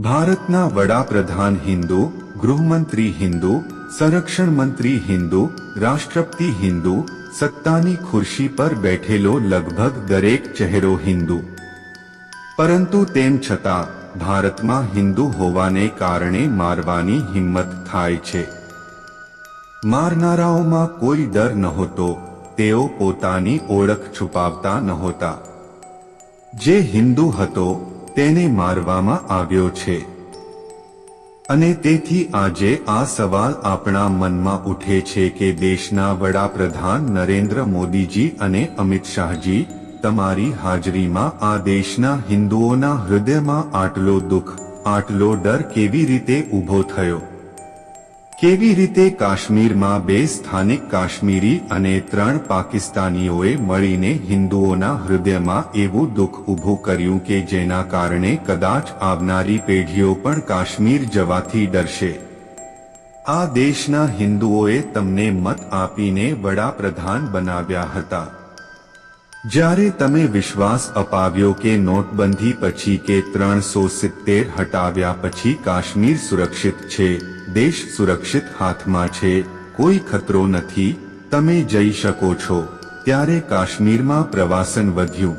ભારતના વડાપ્રધાન હિન્દુ, ગૃહમંત્રી હિન્દુ, સંરક્ષણ મંત્રી હિન્દુ, રાષ્ટ્રપતિ હિન્દુ, સત્તાની ખુરશી પર બેઠેલો લગભગ દરેક ચહેરો હિન્દુ. પરંતુ તેમ છતાં, ભારતમાં હિન્દુ હોવાને કારણે મારવાની હિંમત થાય છે. મારનારાઓમાં કોઈ ડર નહોતો, તેઓ પોતાની ઓળખ છુપાવતા નહોતા. જે હિન્દુ હતો તેને મારવામાં આવ્યો છે. અને તેથી આજે આ સવાલ આપણા મનમાં ઉઠે છે કે દેશના વડાપ્રધાન નરેન્દ્ર મોદીજી અને અમિત શાહજી તમારી હાજરીમાં આ દેશના હિન્દુઓના હૃદયમાં આટલો દુઃખ, આટલો ડર કેવી રીતે ઊભો થયો? કેવી રીતે કાશ્મીરમાં બે સ્થાનિક કાશ્મીરી અને ત્રણ પાકિસ્તાનીઓએ મળીને હિન્દુઓના હૃદયમાં એવું દુઃખ ઊભું કર્યું કે જેના કારણે કદાચ આવનારી પેઢીઓ પણ કાશ્મીર જવાથી ડરશે? આ દેશના હિન્દુઓએ તમને મત આપીને વડાપ્રધાન બનાવ્યા હતા. જ્યારે તમે વિશ્વાસ અપાવ્યો કે નોટબંધી પછી કે ત્રણસો સિત્તેર હટાવ્યા પછી કાશ્મીર સુરક્ષિત છે દેશ સુરક્ષિત હાથમાં છે. કોઈ ખતરો નથી. તમે જઈ શકો છો. ત્યારે કાશ્મીરમાં પ્રવાસન વધ્યું.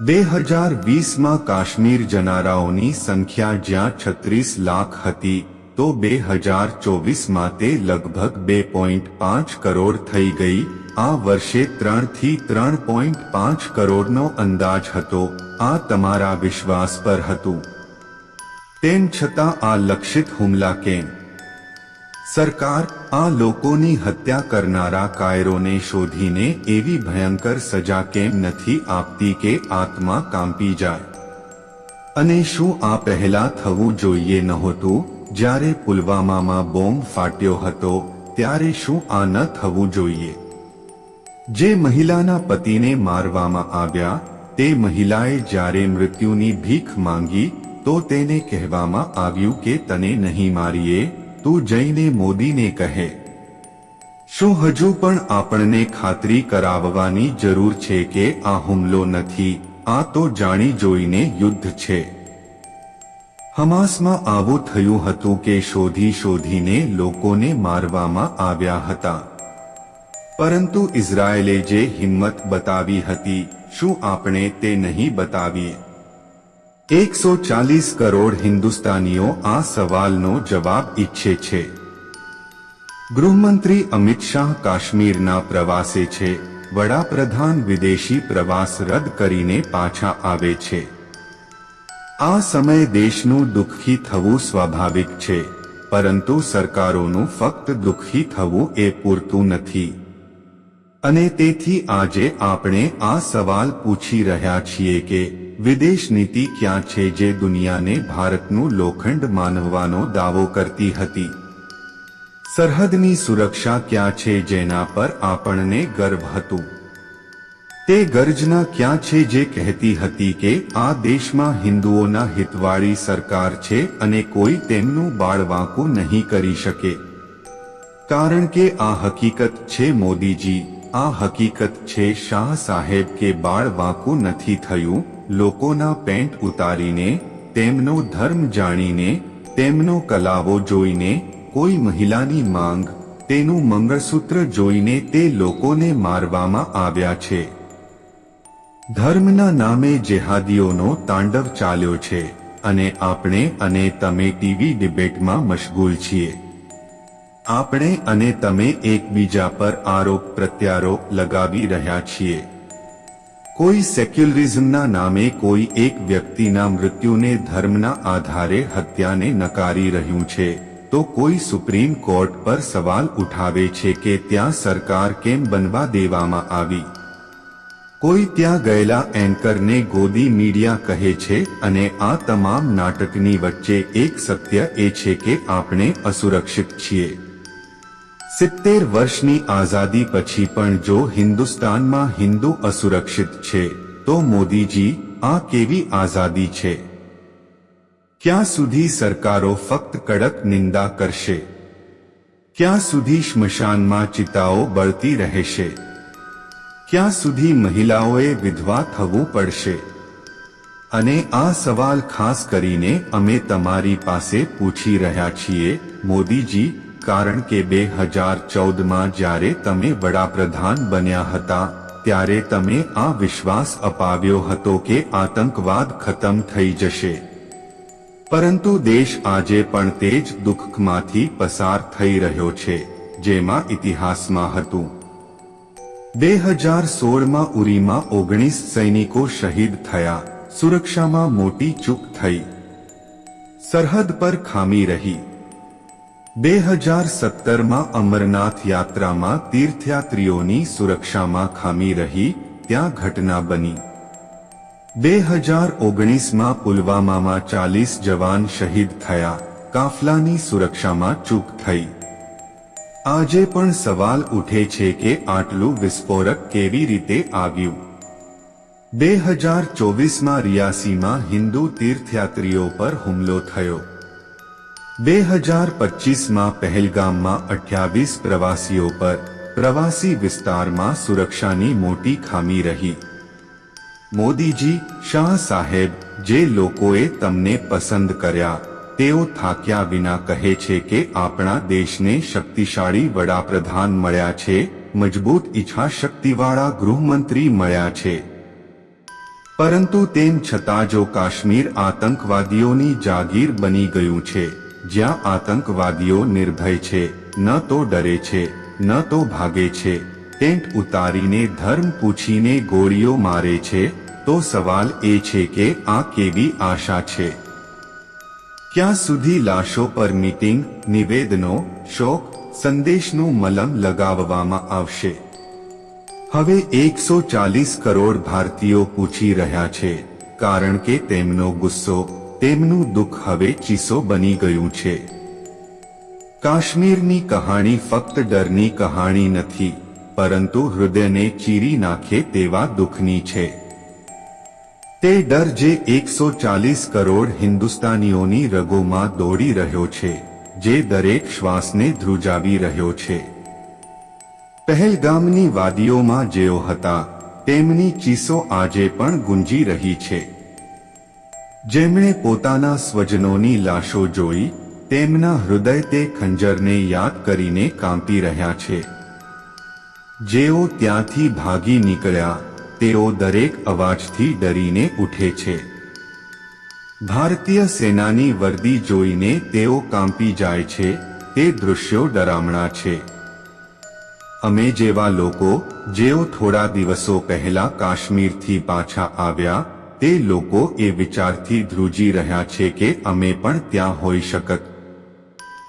બે હજાર વીસમાં કાશ્મીર જનારાઓની સંખ્યા જ્યાં છત્રીસ લાખ હતી, તો બે હજાર ચોવીસમાં તે લગભગ બે પોઈન્ટ પાંચ કરોડ થઈ ગઈ. આ વર્ષે ત્રણથી ત્રણ પોઈન્ટ પાંચ કરોડનો અંદાજ હતો. આ તમારા વિશ્વાસ પર હતું. તેમ છતાં આ લક્ષિત હુમલા કેમ? સરકાર આ લોકોની હત્યા કરનારા કાયરોને શોધીને એવી ભયંકર સજા કેમ નથી આપતી કે આત્મા કાંપી જાય? અને શું આ પહેલા થવું જોઈએ નહોતું? જ્યારે પુલવામામાં બોમ્બ ફાટ્યો હતો, ત્યારે શું આ ન થવું જોઈએ? જે મહિલાના પતિને મારવામાં આવ્યા, તે મહિલાએ જ્યારે મૃત્યુની ભીખ માંગી તો તેને કહેવામાં આવ્યું કે, તને નહીં મારીએ, તું જઈને મોદીને કહે. શું હજુ પણ આપણને ખાતરી કરાવવાની જરૂર છે કે, આ હુમલો નથી, આ તો જાણી જોઈને યુદ્ધ છે. હમાસમાં આવું થયું હતું કે, શોધી શોધીને લોકોને મારવામાં આવ્યા હતા. પરંતુ ઇઝરાયેલે જે હિંમત બતાવી હતી, શું આપણે તે નહીં બતાવીએ? એકસો ચાલીસ કરોડ હિન્દુસ્તાનીઓ આ સવાલનો જવાબ ઈચ્છે છે. ગૃહમંત્રી અમિત શાહ કાશ્મીરના પ્રવાસે છે. વડાપ્રધાન વિદેશી પ્રવાસ રદ કરીને પાછા આવે છે. આ સમયે દેશનું દુઃખી થવું સ્વાભાવિક છે, પરંતુ સરકારોનું ફક્ત દુઃખી થવું એ પૂરતું નથી. અને તેથી આજે આપણે આ સવાલ પૂછી રહ્યા છીએ કે વિદેશ નીતિ ક્યાં છે જે દુનિયાને ભારતનું લોખંડ માનવવાનો દાવો કરતી હતી? સરહદની સુરક્ષા ક્યાં છે જેના પર આપણને ગર્વ હતું? તે ગર્જના ક્યાં છે જે કહેતી હતી કે આ દેશમાં હિન્દુઓના હિતવાળી સરકાર છે અને કોઈ તેમનું બાળવાંકું નહીં કરી શકે? કારણ કે આ હકીકત છે મોદીજી. આ હકીકત છે, શાહ સાહેબ કે બાળ વાંકું નથી થયું, લોકોના પેન્ટ ઉતારીને, તેમનો ધર્મ જાણીને, તેમનો કલાવો જોઈને, કોઈ મહિલાની માંગ, તેનું મંગળસૂત્ર જોઈને તે લોકોને મારવામાં આવ્યા છે. ધર્મના નામે જેહાદીઓનો તાંડવ ચાલ્યો છે, અને આપણે અને તમે ટીવી ડિબેટમાં મશગુલ છીએ. આપણે અને તમે એકબીજા પર આરોપ પ્રત્યારોપ લગાવી રહ્યા છીએ. કોઈ સેક્યુલરિઝમના નામે કોઈ એક વ્યક્તિના મૃત્યુને ધર્મના આધારે હત્યાને નકારી રહ્યું છે, તો કોઈ સુપ્રીમ કોર્ટ પર સવાલ ઉઠાવે છે કે ત્યાં સરકાર કેમ બનવા દેવામાં આવી? કોઈ ત્યાં ગયેલા એન્કરને ગોદી મીડિયા કહે છે અને આ તમામ નાટકની વચ્ચે એક સત્ય એ છે કે આપણે અસુરક્ષિત છીએ. સિત્તેર વર્ષની આઝાદી પછી પણ જો હિન્દુસ્તાનમાં હિન્દુ અસુરક્ષિત છે, તો મોદીજી, આ કેવી આઝાદી છે? ક્યાં સુધી સરકારો ફક્ત કડક નિંદા કરશે? ક્યાં સુધી સ્મશાનમાં ચિતાઓ બળતી રહેશે? ક્યાં સુધી મહિલાઓએ વિધવા થવું પડશે? અને આ સવાલ ખાસ કરીને અમે તમારી પાસે પૂછી રહ્યા છીએ, મોદીજી કારણ કે બે હજાર ચૌદમાં જ્યારે તમે વડાપ્રધાન બન્યા હતા, ત્યારે તમે આ વિશ્વાસ અપાવ્યો હતો કે આતંકવાદ ખતમ થઈ જશે. પરંતુ દેશ આજે પણ તે જ દુઃખમાંથી પસાર થઈ રહ્યો છે, જેમાં ઇતિહાસમાં હતું. બે હજાર સોળમાં ઉરીમાં ઓગણીસ સૈનિકો શહીદ થયા, સુરક્ષામાં મોટી ચૂક થઈ. સરહદ પર ખામી રહી. બે હજાર સત્તરમાં અમરનાથ યાત્રામાં તીર્થયાત્રીઓની સુરક્ષામાં ખામી રહી, ત્યાં ઘટના બની. બે હજાર ઓગણીસમાં પુલવામામાં ચાલીસ જવાન શહીદ થયા, કાફલાની સુરક્ષામાં ચૂક થઈ. આજે પણ સવાલ ઉઠે છે કે આટલું વિસ્ફોરક કેવી રીતે આવ્યું? બે હજાર ચોવીસમાં રિયાસીમાં હિન્દુ તીર્થયાત્રીઓ પર હુમલો થયો. બે હજાર પચીસમાં પહેલગામમાં અઠ્યાવીસ પ્રવાસીઓ પર પ્રવાસી વિસ્તારમાં સુરક્ષાની મોટી ખામી રહી. મોદીજી, શાહ સાહેબ, જે લોકોએ તમને પસંદ કર્યા, તેઓ થાક્યા વિના કહે છે કે આપણા દેશને શક્તિશાળી વડાપ્રધાન મળ્યા છે, મજબૂત ઈચ્છાશક્તિવાળા ગૃહમંત્રી મળ્યા છે. પરંતુ તેમ છતાં જો કાશ્મીર આતંકવાદીઓની જાગીર બની ગયું છે જ્યાં આતંકવાદીઓ નિર્ભય છે, ન તો ડરે છે, ન તો ભાગે છે. ટેન્ટ ઉતારીને ધર્મ પૂછીને ગોળીઓ મારે છે, તો સવાલ એ છે કે આ કેવી આશા છે? ક્યાં સુધી લાશો પર મીટિંગ, નિવેદનો, શોક, સંદેશનું મલમ લગાવવામાં આવશે? હવે એકસો ચાલીસ કરોડ ભારતીયો પૂછી રહ્યા છે, કારણ કે તેમનો ગુસ્સો તેમનું દુઃખ હવે ચીસો બની ગયું છે. કાશ્મીરની કહાણી ફક્ત ડરની કહાણી નથી, પરંતુ હૃદયને ચીરી નાખે તેવા દુઃખની છે. તે ડર જે એકસો ચાલીસ કરોડ હિન્દુસ્તાનીઓની રગોમાં દોડી રહ્યો છે, જે દરેક શ્વાસને ધ્રુજાવી રહ્યો છે. પહેલગામની વાદીઓમાં જેઓ હતા, તેમની ચીસો આજે પણ ગુંજી રહી છે. જેમણે પોતાના સ્વજનોની લાશો જોઈ, તેમના હૃદય તે ખંજરને યાદ કરીને કાંપી રહ્યા છે. જેઓ ત્યાંથી ભાગી નીકળ્યા, તેઓ દરેક અવાજથી ડરીને ઉઠે છે. ભારતીય સેનાની વર્દી જોઈને તેઓ કાંપી જાય છે, તે દૃશ્યો ડરામણા છે. અમે જેવા લોકો, જેઓ થોડા દિવસો પહેલા કાશ્મીરથી પાછા આવ્યા તે લોકો એ વિચારથી ધ્રુજી રહ્યા છે કે અમે પણ ત્યાં હોઈ શકત.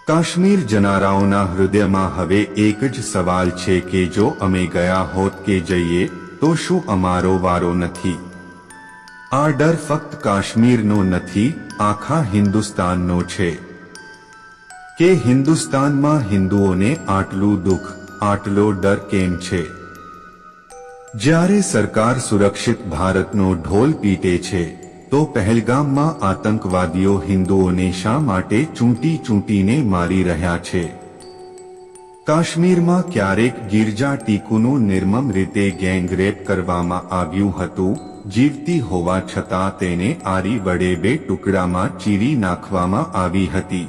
કાશ્મીર જનારાઓના હૃદયમાં હવે એક જ સવાલ છે કે જો અમે ગયા હોત કે જઈએ, તો શું અમારો વારો નથી? આ ડર ફક્ત કાશ્મીરનો નથી, આખા હિન્દુસ્તાનનો છે. કે હિન્દુસ્તાનમાં હિન્દુઓને આટલું દુઃખ, આટલો ડર કેમ છે? જ્યારે સરકાર સુરક્ષિત ભારતનો ઢોલ પીટે છે, તો પહેલગામમાં આતંકવાદીઓ હિન્દુઓને શા માટે ચૂંટી ચૂંટીને મારી રહ્યા છે? કાશ્મીરમાં ક્યારેક ગિરજા ટીકુનું નિર્મમ રીતે ગેંગરેપ કરવામાં આવ્યું હતું, જીવતી હોવા છતાં તેને આરી વડે બે ટુકડામાં ચીરી નાખવામાં આવી હતી.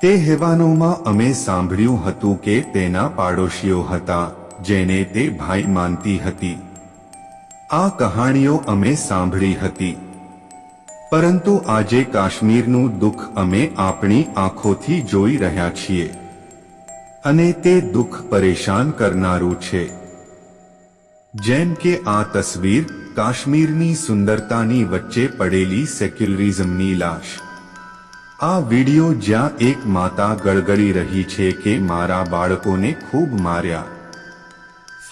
તે હેવાનોમાં અમે સાંભળ્યું હતું કે તેના પાડોશીઓ હતા. જેને તે ભાઈ માનતી હતી. આ કહાણીઓ અમે સાંભળી હતી. પરંતુ આજે કાશ્મીરનું દુઃખ અમે આપણી આંખોથી જોઈ રહ્યા છીએ. અને તે દુઃખ પરેશાન કરનારું છે. જેમ કે આ તસવીર કાશ્મીરની સુંદરતાની વચ્ચે પડેલી સેક્યુલરિઝમની લાશ. આ વિડિયો જ્યાં એક માતા ગળગળી રહી છે કે મારા બાળકોને ખૂબ માર્યા.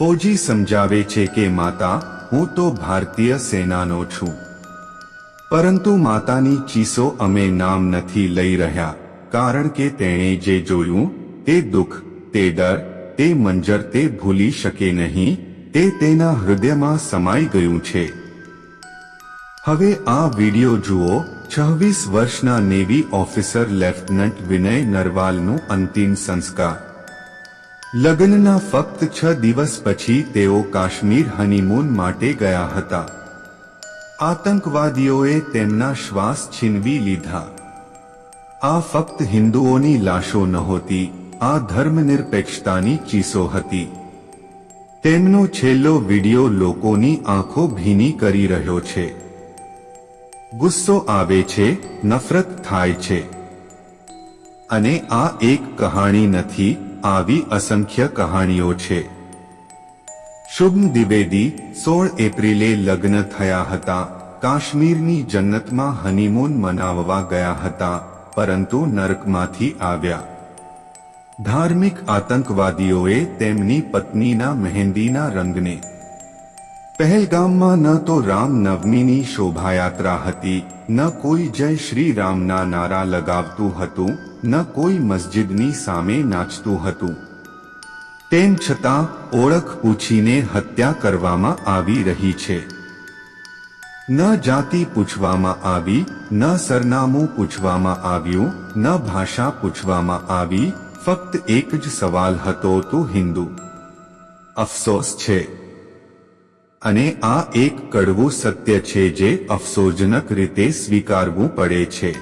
ફૌજી સમજાવે છે કે, માતા, હું તો ભારતીય સેનાનો છું. પરંતુ માતાની ચીસો અમે નામ નથી લઈ રહ્યા, કારણ કે તેણે જે જોયું, તે દુઃખ, તે ડર, તે મંજર, તે ભૂલી શકે નહીં, તે તેના હૃદયમાં સમાઈ ગયું છે. હવે આ વિડિયો જુઓ, છવ્વીસ વર્ષના નેવી ઓફિસર લેફ્ટનન્ટ વિનય નરવાલનું અંતિમ સંસ્કાર. લગ્નના ફક્ત છ દિવસ પછી તેઓ કાશ્મીર હનીમૂન માટે ગયા હતા. આતંકવાદીઓએ તેમના શ્વાસ છીનવી લીધા. આ ફક્ત હિન્દુઓની લાશો નહોતી, આ ધર્મનિરપેક્ષતાની ચીસો હતી. તેમનો છેલ્લો વિડિયો લોકોની આંખો ભીની કરી રહ્યો છે. ગુસ્સો આવે છે, નફરત થાય છે. અને આ એક કહાણી નથી આવી અસંખ્ય કહાણીઓ છે. શુભમ દ્વિવેદી સોળ એપ્રિલે લગ્ન થયા હતા. કાશ્મીરની જન્નતમાં હનીમૂન મનાવવા ગયા હતા, પરંતુ નરકમાંથી આવ્યા. ધાર્મિક આતંકવાદીઓએ તેમની પત્નીના મહેંદીના રંગને. પહેલગામમાં ન તો રામનવમીની શોભાયાત્રા હતી. ન કોઈ જય શ્રી રામના નારા લગાવતું હતું, ન કોઈ મસ્જિદની સામે નાચતું હતું. તેમ છતાં ઓળખ પૂછીને હત્યા કરવામાં આવી રહી છે. ન જાતિ પૂછવામાં આવી, ન સરનામું પૂછવામાં આવ્યું, ન ભાષા પૂછવામાં આવી, ફક્ત એક જ સવાલ હતો તું હિન્દુ. અફસોસ છે. અને આ એક કડવું સત્ય છે જે અફસોસજનક રીતે સ્વીકારવું પડે છે.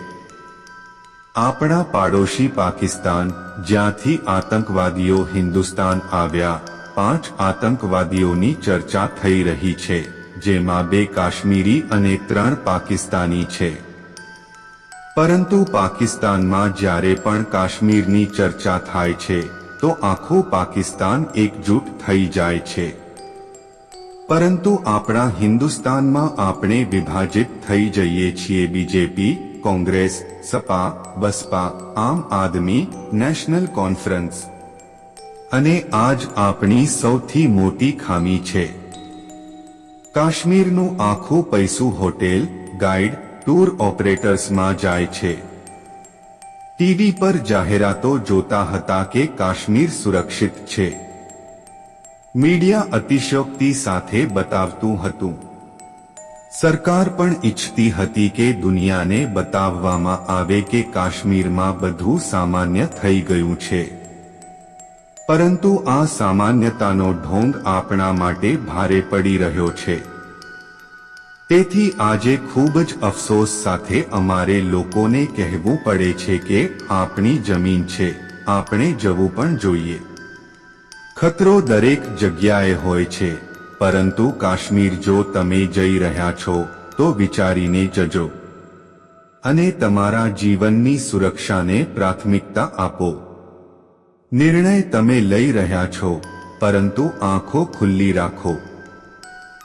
આપણા પાડોશી પાકિસ્તાન, જ્યાંથી આતંકવાદીઓ હિન્દુસ્તાન આવ્યા, પાંચ આતંકવાદીઓની ચર્ચા થઈ રહી છે, જેમાં બે કાશ્મીરી અને ત્રણ પાકિસ્તાની છે. પરંતુ પાકિસ્તાનમાં જ્યારે પણ કાશ્મીરની ચર્ચા થાય છે, તો આખું પાકિસ્તાન એકજૂટ થઈ જાય છે. પરંતુ આપણા હિન્દુસ્તાનમાં આપણે વિભાજિત થઈ જઈએ છીએ બીજેપી, કોંગ્રેસ, સપા, બસપા, આમ આદમી, નેશનલ કોન્ફરન્સ. અને આજ આપણી સૌથી મોટી ખામી છે. કાશ્મીરનું આખું પૈસું હોટેલ, ગાઈડ, ટૂર ઓપરેટર્સમાં જાય છે. ટીવી પર જાહેરાતો જોતા હતા કે કાશ્મીર સુરક્ષિત છે. મીડિયા અતિશયોક્તિ સાથે બતાવતું હતું. સરકાર પણ ઈચ્છતી હતી કે દુનિયાને બતાવવામાં આવે કે કાશ્મીરમાં બધું સામાન્ય થઈ ગયું છે. પરંતુ આ સામાન્યતાનો ઢોંગ આપણા માટે ભારે પડી રહ્યો છે. તેથી આજે ખૂબ જ અફસોસ સાથે અમારે લોકોને કહેવું પડે છે કે આપણી જમીન છે, આપણે જવું પણ જોઈએ. ખતરો દરેક જગ્યાએ હોય છે. પરંતુ કાશ્મીર જો તમે જઈ રહ્યા છો, તો વિચારીને જજો. અને તમારા જીવનની સુરક્ષાને પ્રાથમિકતા આપો. નિર્ણય તમે લઈ રહ્યા છો, પરંતુ આંખો ખુલ્લી રાખો.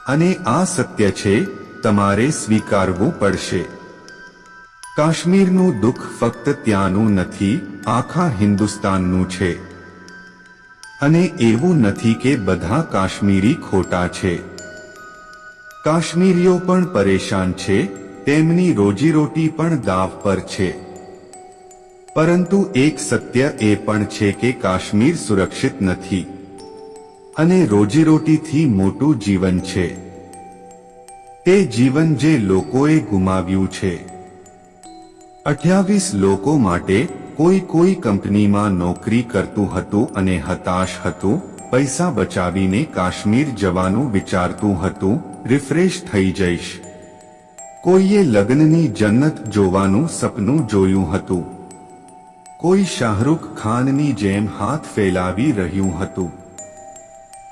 અને આ સત્ય છે, તમારે સ્વીકારવું પડશે. કાશ્મીરનું દુઃખ ફક્ત ત્યાંનું નથી, આખા હિન્દુસ્તાનનું છે. અને એવું નથી કે બધા કાશ્મીરી ખોટા છે. કાશ્મીરીઓ પણ પરેશાન છે, તેમની રોજીરોટી પણ દાવ પર છે. પરંતુ એક સત્ય એ પણ છે કે કાશ્મીર સુરક્ષિત નથી. અને રોજીરોટીથી મોટું જીવન છે. તે જીવન જે લોકોએ ગુમાવ્યું છે. અઠ્યાવીસ લોકો માટે કોઈ કોઈ કંપનીમાં નોકરી કરતું હતું અને હતાશ હતું, પૈસા બચાવીને કાશ્મીર જવાનું વિચારતું હતું, રિફ્રેશ થઈ જઈશ. કોઈએ લગ્નની જન્નત જોવાનું સપનું જોયું હતું. કોઈ શાહરૂખ ખાનની જેમ હાથ ફેલાવી રહ્યું હતું.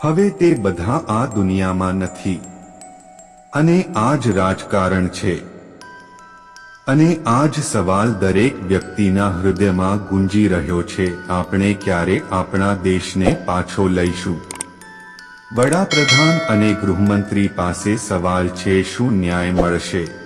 હવે તે બધા આ દુનિયામાં નથી. અને આ જ રાજકારણ છે. અને આ જ સવાલ દરેક વ્યક્તિના હૃદયમાં ગુંજી રહ્યો છે. આપણે ક્યારે આપણા દેશને પાછો લઈશું? વડાપ્રધાન અને ગૃહમંત્રી પાસે સવાલ છે, શું ન્યાય મળશે?